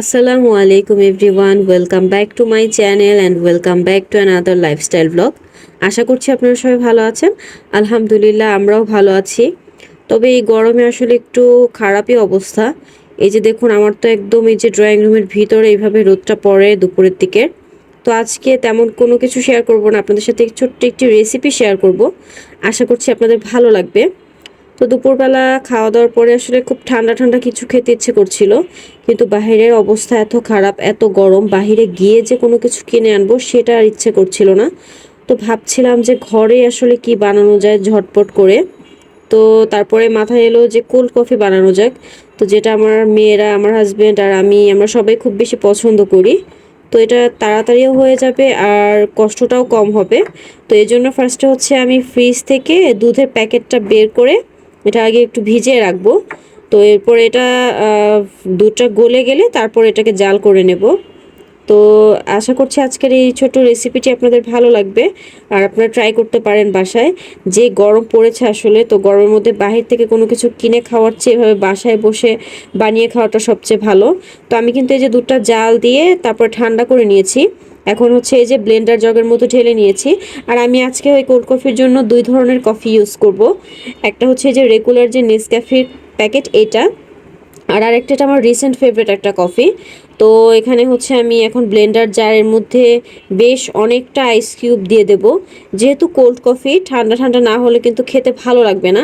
আসসালামু আলাইকুম everyone welcome back to my channel and welcome back to another lifestyle blog আশা করছি আপনারা সবাই ভালো আছেন। আলহামদুলিল্লাহ, আমরাও ভালো আছি। তবে এই গরমে আসলে একটু খারাপই অবস্থা। এই যে দেখুন, আমার তো একদম এই যে ড্রয়িং রুমের ভিতরে এইভাবে রোদটা পড়ে দুপুরের দিকে। তো আজকে তেমন কোনো কিছু শেয়ার করব না। আপনাদের সাথে ছোট্ট একটি রেসিপি শেয়ার করব। আশা করছি আপনাদের ভালো লাগবে। তো দুপুরবেলা খাওয়া দাওয়ার পরে আসলে খুব ঠান্ডা ঠান্ডা কিছু খেতে ইচ্ছে করছিল। কিন্তু বাহিরের অবস্থা এত খারাপ, এত গরম, বাহিরে গিয়ে যে কোনো কিছু কিনে আনব সেটা আর ইচ্ছে করছিল না। তো ভাবছিলাম যে ঘরে আসলে কি বানানো যায় ঝটপট করে। তো তারপরে মাথায় এলো যে কোল্ড কফি বানানো যাক। তো যেটা আমার মেয়েরা, আমার হাজব্যান্ড আর আমি, আমরা সবাই খুব বেশি পছন্দ করি। তো এটা তাড়াতাড়িও হয়ে যাবে আর কষ্টটাও কম হবে। তো এই জন্য ফার্স্টে হচ্ছে আমি ফ্রিজ থেকে দুধের প্যাকেটটা বের করে এটা আগে একটু ভিজিয়ে রাখব। তো এরপর এটা দুধটা গলে গেলে তারপর এটাকে জাল করে নেব। তো আশা করছি আজকের এই ছোট রেসিপিটি আপনাদের ভালো লাগবে আর আপনারা ট্রাই করতে পারেন বাসায়। যে গরম পড়েছে আসলে, তো গরমের মধ্যে বাহির থেকে কোনো কিছু কিনে খাওয়ার চেয়ে এভাবে বাসায় বসে বানিয়ে খাওয়াটা সবচেয়ে ভালো। তো আমি কিন্তু এই যে দুধটা জাল দিয়ে তারপর ঠান্ডা করে নিয়েছি। এখন হচ্ছে এই যে ব্লেন্ডার জগের মতো ঢেলে নিয়েছি। আর আমি আজকে ওই কোল্ড কফির জন্য দুই ধরনের কফি ইউজ করব। একটা হচ্ছে যে রেগুলার যে নেসক্যাফির প্যাকেট এটা। আর আরেকটা এটা আমার রিসেন্ট ফেভারিট একটা কফি তো এখানে হচ্ছে আমি এখন ব্লেন্ডার জারের মধ্যে বেশ অনেকটা আইস কিউব দিয়ে দেব। যেহেতু কোল্ড কফি ঠান্ডা ঠান্ডা না হলে কিন্তু খেতে ভালো লাগবে না।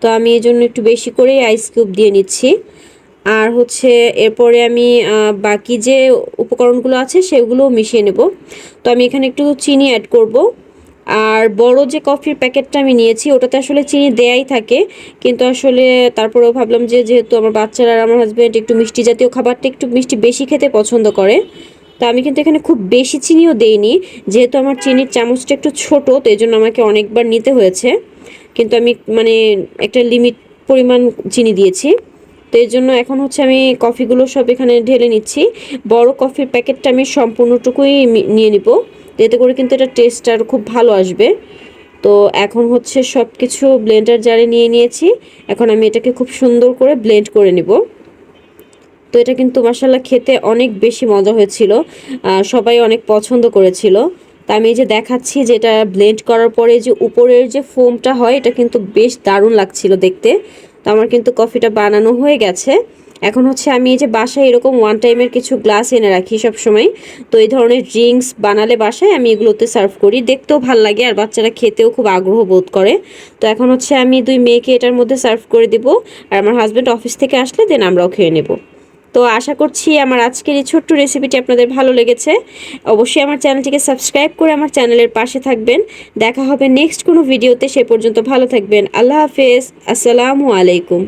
তো আমি এই জন্য একটু বেশি করেই আইস কিউব দিয়ে নিচ্ছি। আর হচ্ছে এরপরে আমি বাকি যে উপকরণগুলো আছে সেগুলোও মিশিয়ে নেব। তো আমি এখানে একটু চিনি অ্যাড করব। আর বড় যে কফির প্যাকেটটা আমি নিয়েছি, ওটাতে আসলে চিনি দেয়াই থাকে। কিন্তু আসলে তারপরেও ভাবলাম যে যেহেতু আমার বাচ্চারা আর আমার হাজব্যান্ড একটু মিষ্টি জাতীয় খাবারটা একটু মিষ্টি বেশি খেতে পছন্দ করে, তো আমি কিন্তু এখানে খুব বেশি চিনিও দেইনি। যেহেতু আমার চিনির চামচটা একটু ছোট, তো এই জন্য আমাকে অনেকবার নিতে হয়েছে। কিন্তু আমি মানে একটা লিমিট পরিমাণ চিনি দিয়েছি। তো এর জন্য এখন হচ্ছে আমি কফিগুলো সব এখানে ঢেলে নিচ্ছি। বড় কফির প্যাকেটটা আমি সম্পূর্ণটুকুই নিয়ে নিব। এতে করে কিন্তু এটা টেস্ট আর খুব ভালো আসবে। তো এখন হচ্ছে সব কিছু ব্লেন্ডার জারে নিয়ে নিয়েছি। এখন আমি এটাকে খুব সুন্দর করে ব্লেন্ড করে নিব। তো এটা কিন্তু মাসাল্লাহ খেতে অনেক বেশি মজা হয়েছিল। সবাই অনেক পছন্দ করেছিল। তা আমি এই যে দেখাচ্ছি যে এটা ব্লেন্ড করার পরে যে উপরের যে ফোমটা হয়, এটা কিন্তু বেশ দারুণ লাগছিল দেখতে। তো আমার কিন্তু কফিটা বানানো হয়ে গেছে। এখন হচ্ছে আমি এই যে বাসায় এরকম ওয়ান টাইমের কিছু গ্লাস এনে রাখি সব সময় তো এই ধরনের ড্রিঙ্কস বানালে বাসায় আমি এগুলোতে সার্ভ করি। দেখতেও ভালো লাগে আর বাচ্চারা খেতেও খুব আগ্রহ বোধ করে। তো এখন হচ্ছে আমি দুই মেয়েকে এটার মধ্যে সার্ভ করে দিব। আর আমার হাজব্যান্ড অফিস থেকে আসলে দেন আমরাও খেয়ে নেব। তো আশা করছি আমার আজকের এই ছোট্ট রেসিপিটি আপনাদের ভালো লেগেছে। অবশ্যই আমার চ্যানেলটিকে সাবস্ক্রাইব করে আমার চ্যানেলের পাশে থাকবেন। দেখা হবে নেক্সট কোনো ভিডিওতে সে পর্যন্ত ভালো থাকবেন। আল্লাহ হাফেজ। আসসালামু আলাইকুম।